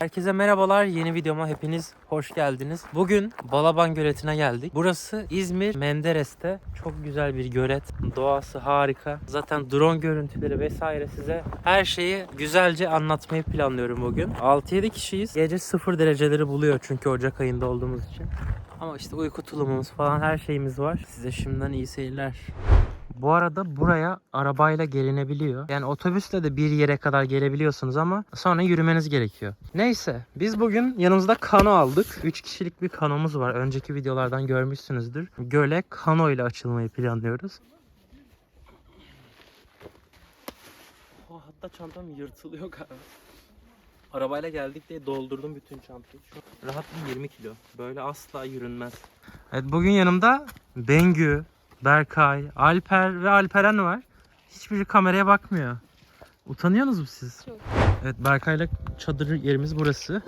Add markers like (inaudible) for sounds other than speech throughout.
Herkese merhabalar. Yeni videoma hepiniz hoş geldiniz. Bugün Balaban Göleti'ne geldik. Burası İzmir Menderes'te. Çok güzel bir gölet. Doğası harika. Zaten drone görüntüleri vesaire size her şeyi güzelce anlatmayı planlıyorum bugün. 6-7 kişiyiz. Gece 0 dereceleri buluyor çünkü Ocak ayında olduğumuz için. Ama işte uyku tulumumuz falan her şeyimiz var. Size şimdiden iyi seyirler. Bu arada buraya arabayla gelinebiliyor. Yani otobüsle de bir yere kadar gelebiliyorsunuz ama sonra yürümeniz gerekiyor. Neyse biz bugün yanımızda kano aldık. 3 kişilik bir kanomuz var. Önceki videolardan görmüşsünüzdür. Göle kano ile açılmayı planlıyoruz. Oh, hatta çantam yırtılıyor galiba. Arabayla geldik diye doldurdum bütün çantayı. Şu rahat bir 20 kilo. Böyle asla yürünmez. Evet bugün yanımda Bengü, Berkay, Alper ve Alperen var. Hiçbiri kameraya bakmıyor. Utanıyorsunuz mu siz? Çok. Evet Berkay'la çadır yerimiz burası.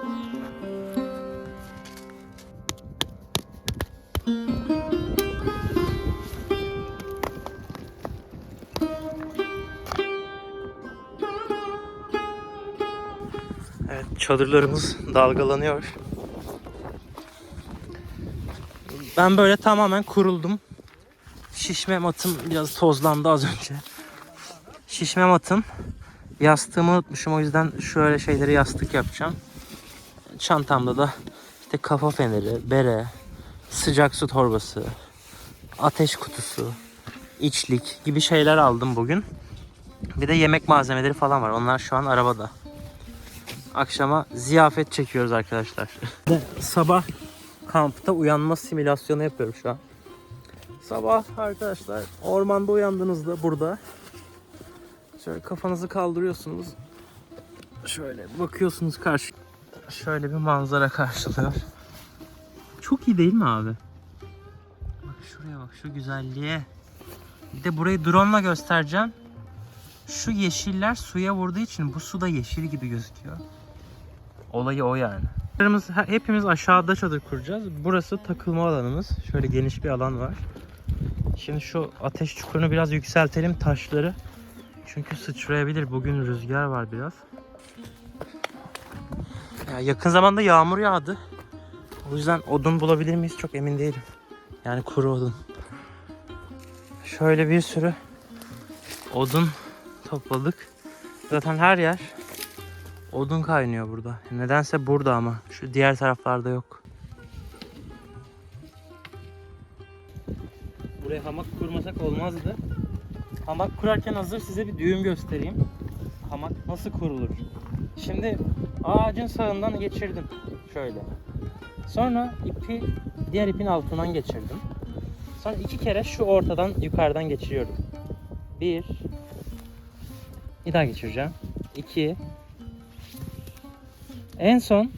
Evet çadırlarımız dalgalanıyor. Ben böyle tamamen kuruldum. Şişme matım biraz tozlandı az önce. Şişme matım. Yastığımı unutmuşum o yüzden şöyle şeyleri yastık yapacağım. Çantamda da işte kafa feneri, bere, sıcak su torbası, ateş kutusu, içlik gibi şeyler aldım bugün. Bir de yemek malzemeleri falan var. Onlar şu an arabada. Akşama ziyafet çekiyoruz arkadaşlar. (laughs) Sabah kampta uyanma simülasyonu yapıyorum şu an. Sabah arkadaşlar ormanda uyandığınızda burada şöyle kafanızı kaldırıyorsunuz. Şöyle bakıyorsunuz karşı. Şöyle bir manzara karşılıyor. Çok iyi değil mi abi? Bak şuraya bak şu güzelliğe. Bir de burayı drone'la göstereceğim. Şu yeşiller suya vurduğu için bu su da yeşil gibi gözüküyor. Olayı o yani. Hepimiz, aşağıda çadır kuracağız. Burası takılma alanımız. Şöyle geniş bir alan var. Şimdi şu ateş çukurunu biraz yükseltelim taşları. Çünkü sıçrayabilir. Bugün rüzgar var biraz. Ya yakın zamanda yağmur yağdı. O yüzden odun bulabilir miyiz çok emin değilim. Yani kuru odun. Şöyle bir sürü odun topladık. Zaten her yer odun kaynıyor burada. Nedense burada ama. Şu diğer taraflarda yok. Hamak kurmasak olmazdı. Hamak kurarken hazır size bir düğüm göstereyim. Hamak nasıl kurulur? Şimdi ağacın sağından geçirdim. Şöyle. Sonra ipi diğer ipin altından geçirdim. Sonra iki kere şu ortadan yukarıdan geçiriyorum. Bir. Bir daha geçireceğim. İki. En son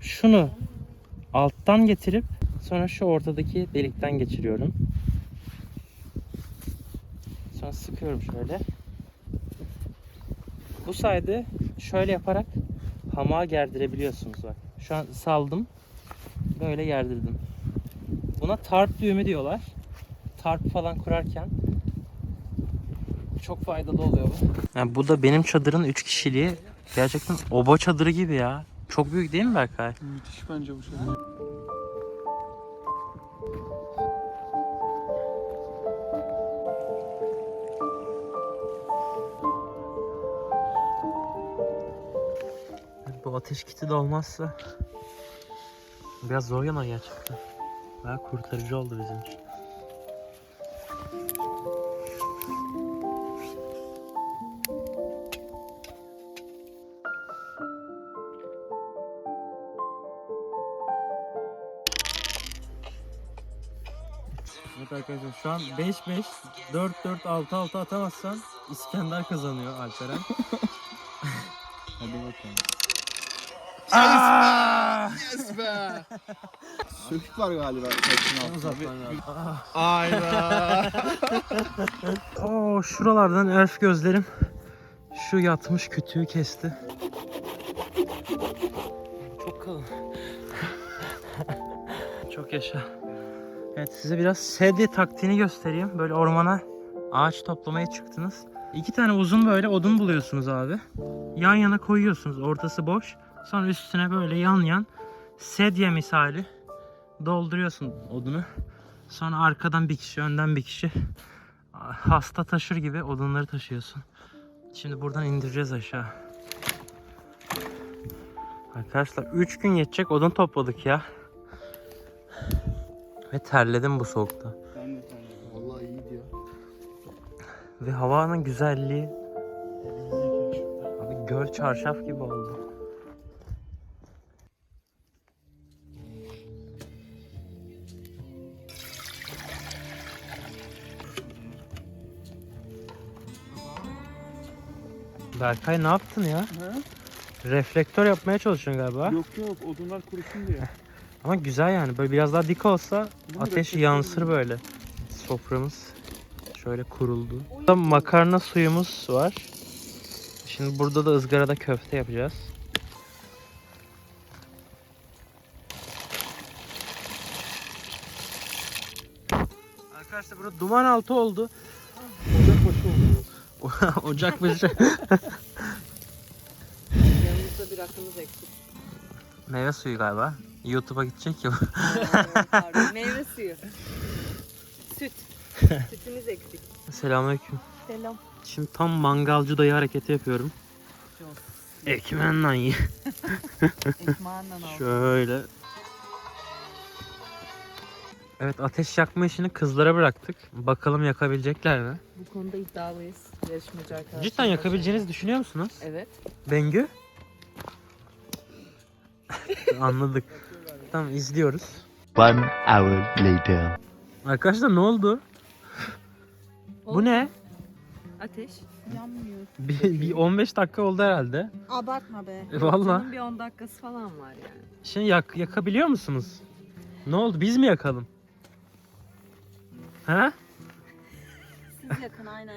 şunu alttan getirip sonra şu ortadaki delikten geçiriyorum. Sonra sıkıyorum şöyle. Bu sayede şöyle yaparak hamağa gerdirebiliyorsunuz bak. Şu an saldım. Böyle gerdirdim. Buna tarp düğümü diyorlar. Tarp falan kurarken çok faydalı oluyor bu. Yani bu da benim çadırın 3 kişiliği. Gerçekten oba çadırı gibi ya. Çok büyük değil mi Berkay? Müthiş bence bu şey. Ateş kiti de olmazsa biraz zor yanar gerçekten. Baya kurtarıcı oldu bizim için. Evet arkadaşlar şu an 5-5 4-4-6-6 atamazsan İskender kazanıyor Alperen. (laughs) Hadi bakalım. Aa! Yes be! Sökük var galiba. Ayda. (laughs) Oo şuralardan elf gözlerim şu yatmış kütüğü kesti. Çok kalın. (laughs) Çok yaşa. Evet size biraz sedye taktiğini göstereyim. Böyle ormana ağaç toplamaya çıktınız. İki tane uzun böyle odun buluyorsunuz abi. Yan yana koyuyorsunuz. Ortası boş. Sonra üstüne böyle yan yan sedye misali dolduruyorsun odunu. Sonra arkadan bir kişi, önden bir kişi hasta taşır gibi odunları taşıyorsun. Şimdi buradan indireceğiz aşağı. Arkadaşlar 3 gün yetecek odun topladık ya. Ve terledim bu soğukta. Ben de de. Vallahi iyi diyor. Ve havanın güzelliği. Abi göl çarşaf gibi oldu. Berkay ne yaptın ya? Reflektör yapmaya çalışıyorsun galiba. Yok yok odunlar kurusun diye. (laughs) Ama güzel yani. Böyle biraz daha dik olsa mi? ateş yansır böyle. Soframız şöyle kuruldu. Burada makarna suyumuz var. Şimdi burada da ızgarada köfte yapacağız. Arkadaşlar burada duman altı oldu. (laughs) Ocak başı. Yanımızda bir rakımız eksik. Meyve suyu galiba. YouTube'a gidecek ya. (laughs) Pardon, meyve suyu. Süt. (laughs) Sütümüz eksik. Selamünaleyküm. Selam. Şimdi tam mangalcı dayı hareketi yapıyorum. Ekmenle ye. Ekmeğinden al. Şöyle. Evet ateş yakma işini kızlara bıraktık. Bakalım yakabilecekler mi? Bu konuda iddialıyız yarışmacı arkadaşlar. Cidden yakabileceğinizi düşünüyor musunuz? Evet. Bengü? (laughs) Anladık. Tamam izliyoruz. One hour later. Arkadaşlar ne oldu? Bu ne? Ateş. Yanmıyor. (laughs) Bir, bir 15 dakika oldu herhalde. Abartma be. E, Valla. Bir 10 dakikası falan var yani. Şimdi yak, yakabiliyor musunuz? Ne oldu? Biz mi yakalım? Ha? Yakın aynen.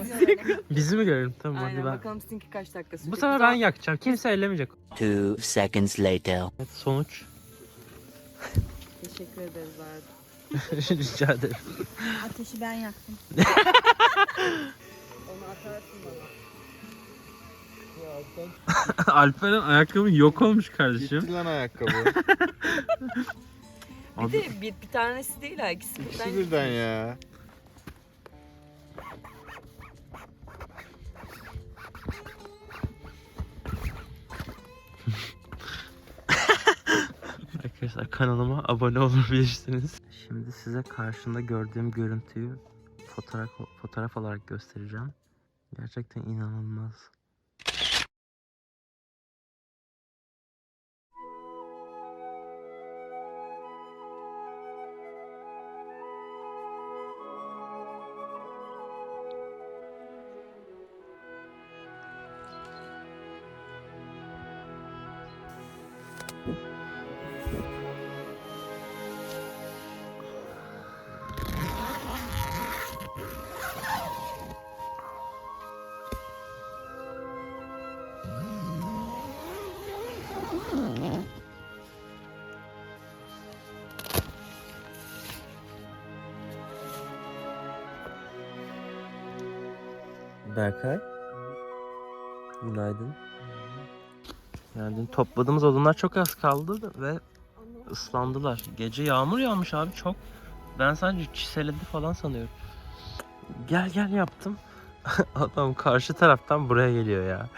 (laughs) Bizi mi görelim? Tamam Aynen hadi ben. bakalım sizinki kaç dakika sürecek. Bu sefer ben yakacağım. Kimse ellemeyecek. Two seconds later. Evet, sonuç. Teşekkür ederiz Arda. (laughs) Rica ederim. Ateşi ben yaktım. (laughs) Onu atarsın bana. Alper'in ayakkabı yok olmuş kardeşim. Gitti lan ayakkabı. Bir de bir, bir tanesi değil ha ikisi birden. İkisi birden ya. Arkadaşlar kanalıma abone olabilirsiniz. Şimdi size karşında gördüğüm görüntüyü fotoğraf fotoğraf olarak göstereceğim. Gerçekten inanılmaz. Berkay. Günaydın. Yani dün topladığımız odunlar çok az kaldı ve ıslandılar. Gece yağmur yağmış abi çok. Ben sadece çiseledi falan sanıyorum. Gel gel yaptım. (laughs) Adam karşı taraftan buraya geliyor ya.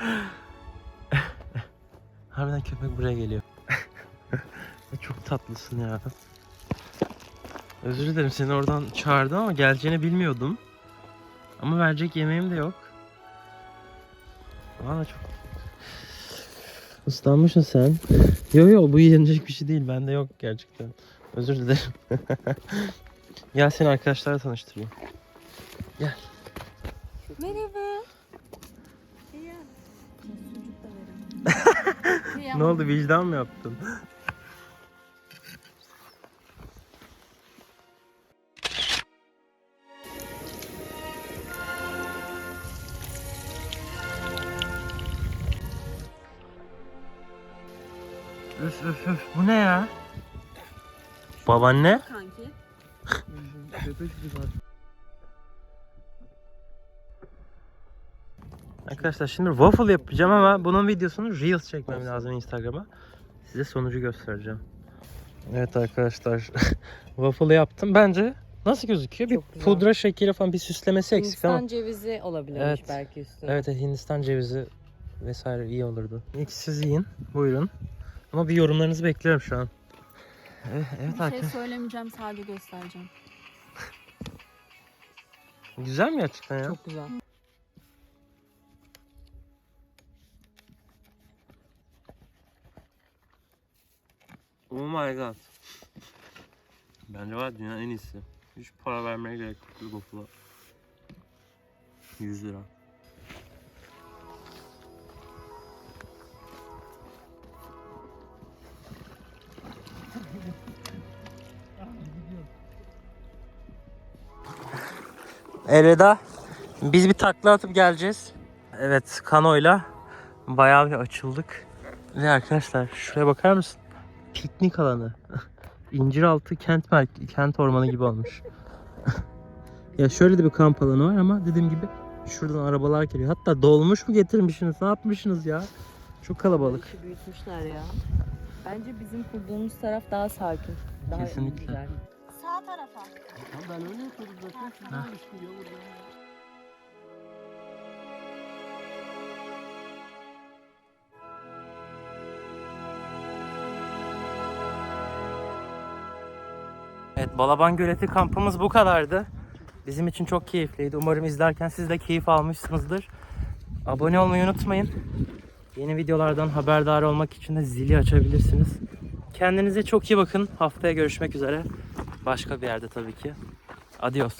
(laughs) Harbiden köpek buraya geliyor. (laughs) çok tatlısın ya. Özür dilerim seni oradan çağırdım ama geleceğini bilmiyordum. Ama verecek yemeğim de yok. Valla çok... Islanmışsın sen. Yo yo bu yenecek bir şey değil. Bende yok gerçekten. Özür dilerim. (laughs) Gel seni arkadaşlarla tanıştırayım. Merhaba. (laughs) Ne oldu vicdan mı yaptın? Öf öf bu ne ya? Babaanne? Kanki. Arkadaşlar şimdi waffle yapacağım ama bunun videosunu Reels çekmem lazım Instagram'a. Size sonucu göstereceğim. Evet arkadaşlar (laughs) waffle yaptım. Bence nasıl gözüküyor? Bir güzel. pudra şekeri falan bir süslemesi eksik ama. Hindistan cevizi olabilirmiş Evet. belki üstüne. Evet evet, Hindistan cevizi vesaire iyi olurdu. İlk siz yiyin. Buyurun. Ama bir yorumlarınızı bekliyorum şu an. Evet, evet Bir şey arkadaşlar. söylemeyeceğim sadece göstereceğim. Güzel mi gerçekten ya? Çok güzel. Oh my god. Bence var ya dünyanın en iyisi. Hiç para vermeye gerek yok bu waffle'a. 100 lira. Elveda. Biz bir takla atıp geleceğiz. Evet kanoyla bayağı bir açıldık. Ve arkadaşlar şuraya bakar mısın? Piknik alanı. (laughs) İnciraltı kent merkezi, kent ormanı gibi olmuş. (laughs) ya şöyle de bir kamp alanı var ama dediğim gibi şuradan arabalar geliyor. Hatta dolmuş mu getirmişsiniz? Ne yapmışsınız ya? Çok kalabalık. Büyütmüşler ya. Bence bizim kurduğumuz taraf daha sakin. Daha Kesinlikle. güzel. Sağ tarafa. Ben öyle yapıyordum zaten. Şuradan işte ya buradan. Evet Balaban Göleti kampımız bu kadardı. Bizim için çok keyifliydi. Umarım izlerken siz de keyif almışsınızdır. Abone olmayı unutmayın. Yeni videolardan haberdar olmak için de zili açabilirsiniz. Kendinize çok iyi bakın. Haftaya görüşmek üzere. Başka bir yerde tabii ki. Adios.